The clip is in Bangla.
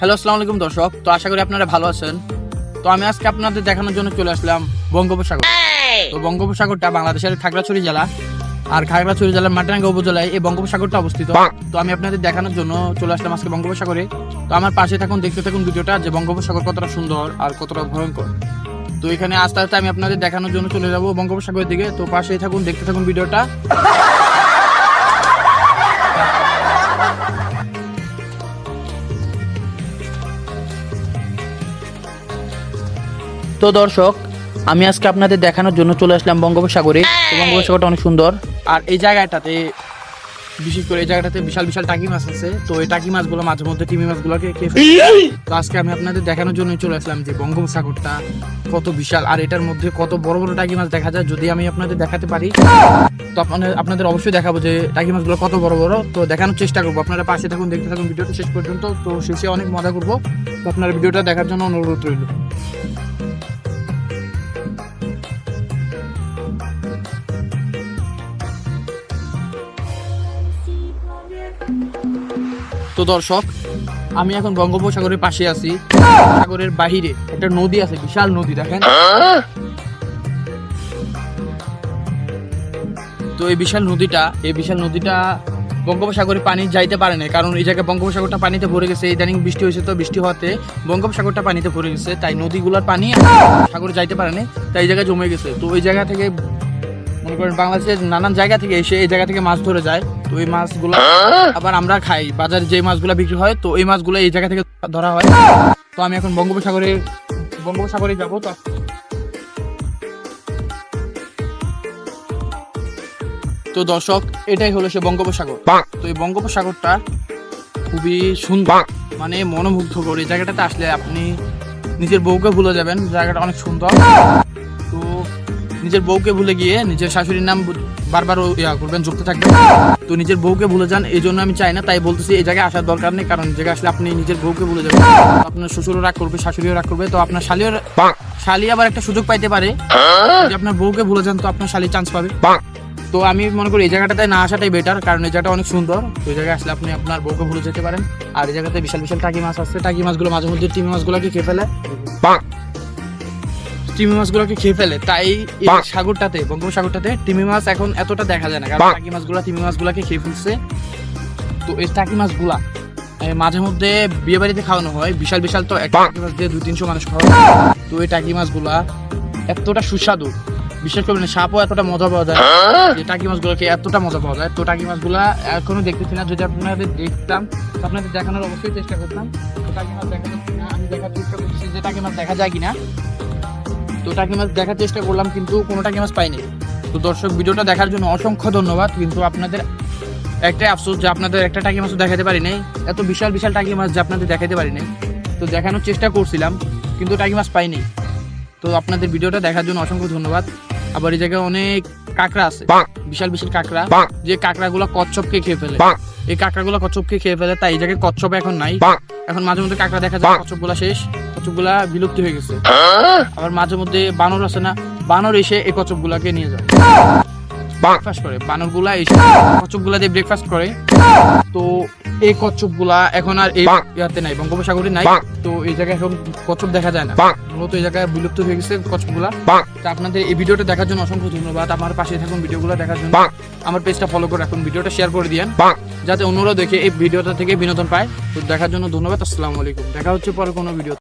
হ্যালো আসসালামু আলাইকুম দর্শক। তো আশা করি আপনারা ভালো আছেন। তো আমি আজকে আপনাদের দেখানোর জন্য চলে আসলাম বঙ্গোপসাগর। তো বঙ্গোপসাগরটা বাংলাদেশের খাগড়াছড়ি জেলা আর খাগড়াছড়ি জেলার মাটাঙ্গা উপজেলায় এই বঙ্গোপসাগরটা অবস্থিত। তো আমি আপনাদের দেখানোর জন্য চলে আসলাম আজকে বঙ্গোপসাগরে। তো আমার পাশে থাকুন দেখতে থাকুন ভিডিওটা যে বঙ্গোপসাগর কতটা সুন্দর আর কতটা ভয়ঙ্কর। তো এখানে আস্তে আস্তে আমি আপনাদের দেখানোর জন্য চলে যাব বঙ্গোপসাগরের দিকে। তো পাশেই থাকুন দেখতে থাকুন ভিডিওটা। তো দর্শক, আমি আজকে আপনাদের দেখানোর জন্য চলে আসলাম বঙ্গোপসাগরে। বঙ্গোপসাগরটা অনেক সুন্দর। আর এই জায়গাটাতে, বিশেষ করে এই জায়গাটাতে বিশাল বিশাল টাকি মাছ আছে। তো এই টাকি মাছগুলো মাঝে মধ্যে টিমি মাছগুলোকে খেয়ে। তো আজকে আমি আপনাদের দেখানোর জন্য চলে আসলাম যে বঙ্গোপসাগরটা কত বিশাল। আর এটার মধ্যে কত বড় বড় টাকি মাছ দেখা যায়। যদি আমি আপনাদের দেখাতে পারি, তো আপনাদের আপনাদের অবশ্যই দেখাবো যে টাকি মাছগুলো কত বড় বড়। তো দেখানোর চেষ্টা করব। আপনারা পাশে থাকুন, দেখতে থাকুন ভিডিওটা শেষ পর্যন্ত। তো শেষে অনেক মজা করব। তো আপনারা ভিডিওটা দেখার জন্য অনুরোধ রইল। তো দর্শক, আমি এখন বঙ্গোপসাগরের পাশে আছি। সাগরের বাহিরে একটা নদী আছে, বিশাল নদী, দেখেন। তো এই বিশাল নদীটা, এই বিশাল নদীটা বঙ্গোপসাগরে পানি যাইতে পারে না কারণ এই জায়গায় বঙ্গোপসাগরটা পানিতে ভরে গেছে। ইদানিং বৃষ্টি হয়েছে তো, বৃষ্টি হওয়াতে বঙ্গোপসাগরটা পানিতে ভরে গেছে, তাই নদীগুলোর পানি সাগরে যাইতে পারে না তাই এই জায়গায় জমে গেছে। তো ওই জায়গা থেকে মনে করেন বাংলাদেশের নানান জায়গা থেকে এসে এই জায়গা থেকে মাছ ধরে যায়, তো এই মাছগুলো আবার আমরা খাই। বাজারে যে মাছগুলো বিক্রি হয়, তো এই মাছগুলো এই জায়গা থেকে ধরা হয়। তো আমি এখন বঙ্গোপসাগরে বঙ্গোপসাগরে যাব, তো তো দর্শক, এটাই হলো সে বঙ্গোপসাগর। তো এই বঙ্গোপসাগরটা খুবই সুন্দর মানে মনোমুগ্ধকর। এই জায়গাটাতে আসলে আপনি নিজের বউকে ভুলে যাবেন, জায়গাটা অনেক সুন্দর। নিজের বউকে ভুলে গিয়ে নিজের শাশুড়ির নাম বারবার ইয়া করবেন, যুক্ত থাকবেন। তো নিজের বউকে ভুলে যান, এই জন্য আমি চাই না, তাই বলতেছি, এই জায়গায় আসার দরকার নেই, কারণ জায়গায় আসলে আপনি নিজের বউকে ভুলে যাবেন। আপনার শ্বশুরও রাগ করবে, শাশুড়িও রাগ করবে, তো আপনার শালিও শালি আবার একটা সুযোগ পাইতে পারে। যদি আপনার বউকে ভুলে যান, তো আপনার শালি চান্স পাবে। তো আমি মনে করি, এই জায়গাটাতে না আসাটাই বেটার কারণ এই জায়গাটা অনেক সুন্দর। তো এই জায়গায় আসলে আপনি আপনার বউকে ভুলে যেতে পারেন। আর এই জায়গাতে বিশাল বিশাল টাকি মাছ আছে। টাকি মাছগুলো মাঝে মধ্যে টিমি মাছগুলোকে খেয়ে ফেলে। টিমি মাছগুলোকে খেয়ে ফেলে তাই এই সাগরটাতে বঙ্গোপসাগরটাতে টিমি মাছ এখন এতটা দেখা যায় না কারণ টাকি মাছগুলো টিমি মাছগুলোকে খেয়ে ফেলছে। তো এই টাকি মাছগুলা মাঝে মধ্যে বিয়ে বাড়িতে খাওয়ানো হয় বিশাল বিশাল তো এক টাকি মাছ দিয়ে দুই তিনশো মানুষ খাওয়া তো এই টাকি মাছগুলা এতটা সুস্বাদু বিশেষ করে মানে সাপও এতটা মজা পাওয়া যায়। যে টাকি মাছগুলোকে এতটা মজা পাওয়া যায়। তো টাকি মাছগুলা এখনও দেখতেছি না যদি আপনাদের দেখতাম আপনাদের দেখানোর অবশ্যই চেষ্টা করতাম। তো টাকি মাছ দেখা যাচ্ছে না আমি দেখার চেষ্টা করছি যে টাকি মাছ দেখা যায় কিনা। তো টাকি মাছ দেখার চেষ্টা করলাম কিন্তু কোনো টাকি মাছ পাইনি। তো দর্শক ভিডিওটা দেখার জন্য অসংখ্য ধন্যবাদ কিন্তু আপনাদের একটাই আফসোস যে আপনাদের একটা টাকি মাছও দেখাতে পারি নাই এত বিশাল বিশাল টাকি মাছ যে আপনাদের দেখাতে পারি নাই। তো দেখানোর চেষ্টা করছিলাম কিন্তু টাকি মাছ পাইনি। তো আপনাদের ভিডিওটা দেখার জন্য অসংখ্য ধন্যবাদ। আবার এই জায়গায় অনেক কাঁকড়া আছে বিশাল বিশাল কাঁকড়া যে কাঁকড়াগুলো কচ্ছপকে খেয়ে ফেলে। এই কাঁকড়াগুলো কচ্ছপকে খেয়ে ফেলে তাই এই জায়গায় কচ্ছপ এখন নাই। এখন মাঝে মধ্যে কাঁকড়া দেখা যায় কচ্ছপগুলা শেষ। কচ্ছপগুলা বিলুপ্তি হয়ে গেছে। আবার মাঝে মধ্যে বানর আছে না? বানর এসে এই কচ্ছপগুলাকে নিয়ে যায়। ব্রেকফাস্ট করে। বানরগুলা এসে কচ্ছপগুলা দিয়ে ব্রেকফাস্ট করে। তো এই কচ্ছপগুলা এখন আর এই ইয়াতে নাই বঙ্গোপসাগরে নাই। তো এই জায়গায় এখন কচ্ছপ দেখা যায় না। মূলত এই জায়গায় বিলুপ্ত হয়ে গেছে কচ্ছপগুলা। তো আপনাদের এই ভিডিওটা দেখার জন্য অসংখ্য ধন্যবাদ। আমার পাশে থাকুন ভিডিওগুলো দেখার জন্য। আমার পেজটা ফলো করে রাখুন ভিডিওটা শেয়ার করে দিয়েন। যাতে অন্যরা দেখে এই ভিডিওটা থেকে বিনোদন পায়। তো দেখার জন্য ধন্যবাদ। আসসালামু আলাইকুম। দেখা হচ্ছে পরে কোনো ভিডিও